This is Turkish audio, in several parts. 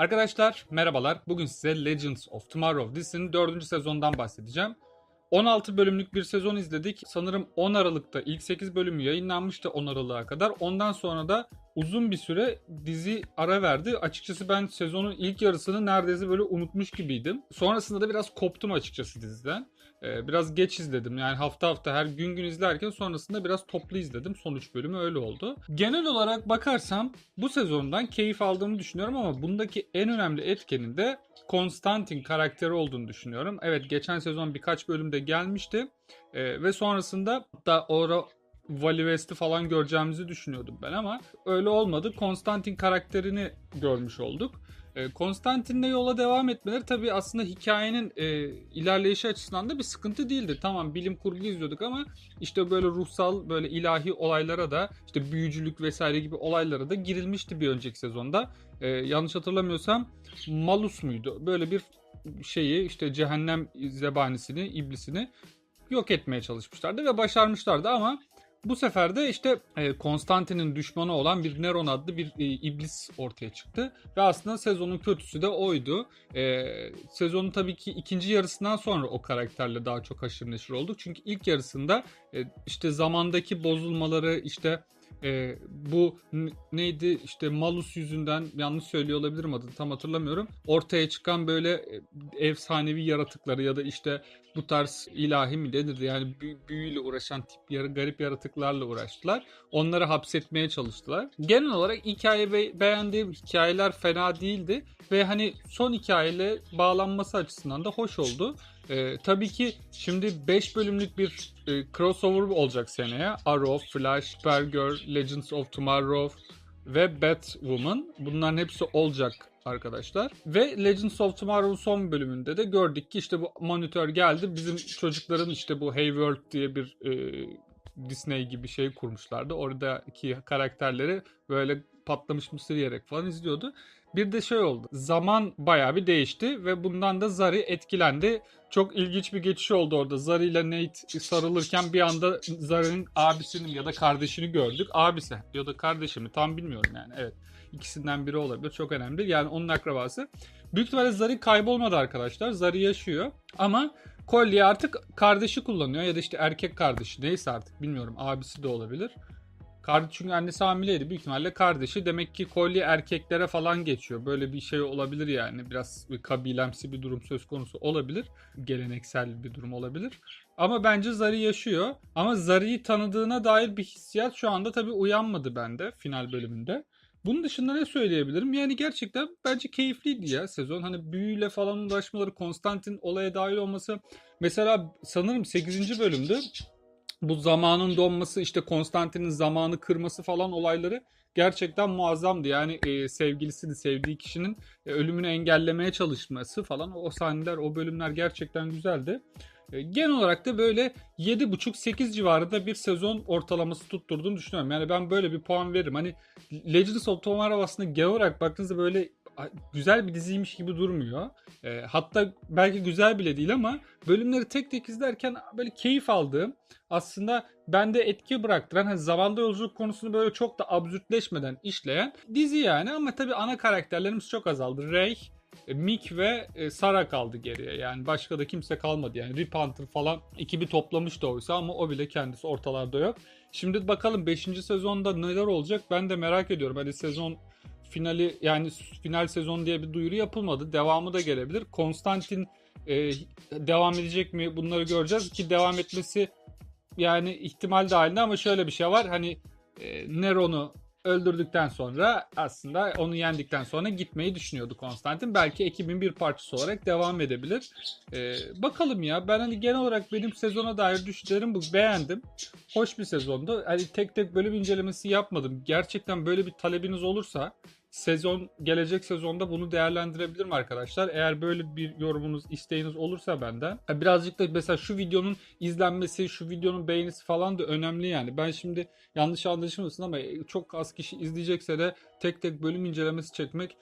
Arkadaşlar merhabalar. Bugün size Legends of Tomorrow dizisinin 4. sezondan bahsedeceğim. 16 bölümlük bir sezon izledik. Sanırım 10 Aralık'ta ilk 8 bölümü yayınlanmıştı 10 Aralık'a kadar. Ondan sonra da uzun bir süre dizi ara verdi. Açıkçası ben sezonun ilk yarısını neredeyse böyle unutmuş gibiydim. Sonrasında da biraz koptum açıkçası diziden. Ee, biraz geç izledim. Yani hafta hafta her gün gün izlerken sonrasında biraz toplu izledim. Son 3 bölümü öyle oldu. Genel olarak bakarsam bu sezondan keyif aldığımı düşünüyorum ama bundaki en önemli etkenin de Konstantin karakteri olduğunu düşünüyorum. Evet geçen sezon birkaç bölümde gelmişti. Ee, ve sonrasında da Ora Wally West'i falan göreceğimizi düşünüyordum ben ama öyle olmadı. Konstantin karakterini görmüş olduk. E, Konstantin'le yola devam etmeleri tabii aslında hikayenin e, ilerleyişi açısından da bir sıkıntı değildi. Tamam bilim kurgu izliyorduk ama işte böyle ruhsal böyle ilahi olaylara da işte büyücülük vesaire gibi olaylara da girilmişti bir önceki sezonda. E, yanlış hatırlamıyorsam Malus muydu? Böyle bir şeyi işte cehennem zebanisini, iblisini yok etmeye çalışmışlardı ve başarmışlardı ama bu sefer de işte e, Konstantin'in düşmanı olan bir Neron adlı bir e, iblis ortaya çıktı. Ve aslında sezonun kötüsü de oydu. E, sezonun tabii ki ikinci yarısından sonra o karakterle daha çok haşır neşir olduk. Çünkü ilk yarısında işte zamandaki bozulmaları işte bu neydi işte Malus yüzünden yanlış söylüyor olabilirim adını tam hatırlamıyorum. Ortaya çıkan böyle efsanevi yaratıkları ya da işte bu tarz ilahi mi denir yani büyü- büyüyle uğraşan tip yarı garip yaratıklarla uğraştılar. Onları hapsetmeye çalıştılar. Genel olarak hikaye be- beğendiğim hikayeler fena değildi ve hani son hikayeyle bağlanması açısından da hoş oldu. Ee, tabii ki şimdi 5 bölümlük bir e, crossover olacak seneye. Arrow, Flash, Supergirl, Legends of Tomorrow ve Batwoman. Bunların hepsi olacak arkadaşlar. Ve Legends of Tomorrow'un son bölümünde de gördük ki işte bu monitör geldi. Bizim çocukların işte bu Hey World diye bir e, Disney gibi şey kurmuşlardı. Oradaki karakterleri böyle patlamış mısır yiyerek falan izliyordu. Bir de şey oldu. Zaman bayağı bir değişti ve bundan da Zari etkilendi. Çok ilginç bir geçiş oldu orada. Zari ile Nate sarılırken bir anda Zari'nin abisinin ya da kardeşini gördük. Abisi ya da kardeşi mi tam bilmiyorum yani. Evet. İkisinden biri olabilir. Çok önemli. Yani onun akrabası. Büyük ihtimalle Zari kaybolmadı arkadaşlar. Zari yaşıyor. Ama kolye artık kardeşi kullanıyor ya da işte erkek kardeşi neyse artık bilmiyorum abisi de olabilir. Kardeş çünkü annesi hamileydi büyük ihtimalle kardeşi demek ki kolye erkeklere falan geçiyor. Böyle bir şey olabilir yani biraz bir kabilemsi bir durum söz konusu olabilir. Geleneksel bir durum olabilir. Ama bence Zari yaşıyor. Ama Zari'yi tanıdığına dair bir hissiyat şu anda tabii uyanmadı bende final bölümünde. Bunun dışında ne söyleyebilirim? Yani gerçekten bence keyifliydi ya sezon. Hani büyüyle falan uğraşmaları, Konstantin olaya dahil olması. Mesela sanırım 8. bölümde bu zamanın donması işte Konstantin'in zamanı kırması falan olayları gerçekten muazzamdı. Yani e, sevgilisini sevdiği kişinin e, ölümünü engellemeye çalışması falan o sahneler o bölümler gerçekten güzeldi. E, genel olarak da böyle 7.5-8 civarında bir sezon ortalaması tutturduğunu düşünüyorum. Yani ben böyle bir puan veririm. Hani Legends of Tomorrow aslında genel olarak baktığınızda böyle güzel bir diziymiş gibi durmuyor. E, hatta belki güzel bile değil ama bölümleri tek tek izlerken böyle keyif aldığım aslında bende etki bıraktıran hani zamanda yolculuk konusunu böyle çok da absürtleşmeden işleyen dizi yani ama tabii ana karakterlerimiz çok azaldı. Ray, e, Mick ve e, Sarah kaldı geriye. Yani başka da kimse kalmadı. Yani Rip Hunter falan ekibi toplamıştı oysa ama o bile kendisi ortalarda yok. Şimdi bakalım 5. sezonda neler olacak ben de merak ediyorum. Hani sezon finali yani final sezon diye bir duyuru yapılmadı. Devamı da gelebilir. Konstantin e, devam edecek mi bunları göreceğiz ki devam etmesi yani ihtimal dahilinde ama şöyle bir şey var. Hani e, Neron'u öldürdükten sonra aslında onu yendikten sonra gitmeyi düşünüyordu Konstantin. Belki ekibin bir parçası olarak devam edebilir. E, bakalım ya ben hani genel olarak benim sezona dair düşüncelerim bu. Beğendim. Hoş bir sezondu. Hani tek tek bölüm incelemesi yapmadım. Gerçekten böyle bir talebiniz olursa sezon gelecek sezonda bunu değerlendirebilirim arkadaşlar. Eğer böyle bir yorumunuz, isteğiniz olursa benden. Birazcık da mesela şu videonun izlenmesi, şu videonun beğenisi falan da önemli yani. Ben şimdi yanlış anlaşılmasın ama çok az kişi izleyecekse de tek tek bölüm incelemesi çekmek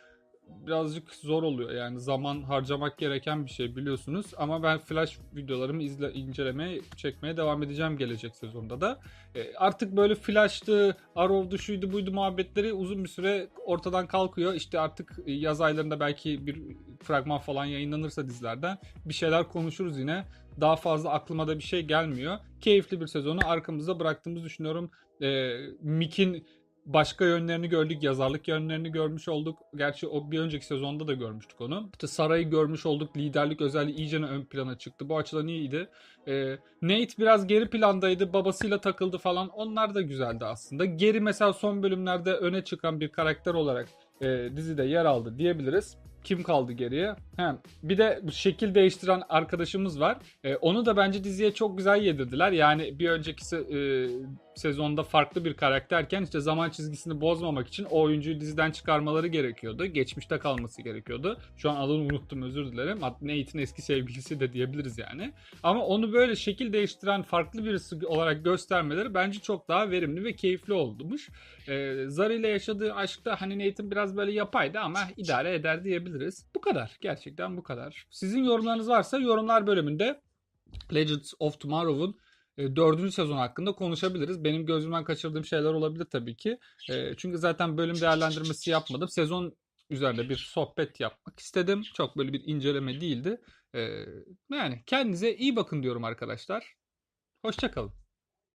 birazcık zor oluyor. Yani zaman harcamak gereken bir şey biliyorsunuz. Ama ben Flash videolarımı izle, incelemeye, çekmeye devam edeceğim gelecek sezonda da. E, artık böyle Flash'tı, Arrow'du, şuydu buydu muhabbetleri uzun bir süre ortadan kalkıyor. İşte artık yaz aylarında belki bir fragman falan yayınlanırsa dizilerden bir şeyler konuşuruz yine. Daha fazla aklıma da bir şey gelmiyor. Keyifli bir sezonu arkamızda bıraktığımızı düşünüyorum. E, Mick'in başka yönlerini gördük. Yazarlık yönlerini görmüş olduk. Gerçi o bir önceki sezonda da görmüştük onu. İşte Saray'ı görmüş olduk. Liderlik özelliği iyice ön plana çıktı. Bu açıdan iyiydi. Ee, Nate biraz geri plandaydı. Babasıyla takıldı falan. Onlar da güzeldi aslında. Geri mesela son bölümlerde öne çıkan bir karakter olarak e, dizide yer aldı diyebiliriz. Kim kaldı geriye? He, bir de şekil değiştiren arkadaşımız var. E, onu da bence diziye çok güzel yedirdiler. Yani bir önceki se- e, sezonda farklı bir karakterken işte zaman çizgisini bozmamak için o oyuncuyu diziden çıkarmaları gerekiyordu. Geçmişte kalması gerekiyordu. Şu an adını unuttum özür dilerim. Nate'in eski sevgilisi de diyebiliriz yani. Ama onu böyle şekil değiştiren farklı birisi olarak göstermeleri bence çok daha verimli ve keyifli olmuş. Ee, Zari ile yaşadığı aşkta hani Nate'in biraz böyle yapaydı ama idare eder diyebiliriz. Bu kadar. Gerçekten bu kadar. Sizin yorumlarınız varsa yorumlar bölümünde Legends of Tomorrow'un e, dördüncü sezon hakkında konuşabiliriz. Benim gözümden kaçırdığım şeyler olabilir tabii ki. E, çünkü zaten bölüm değerlendirmesi yapmadım. Sezon üzerinde bir sohbet yapmak istedim. Çok böyle bir inceleme değildi. E, yani kendinize iyi bakın diyorum arkadaşlar. Hoşçakalın.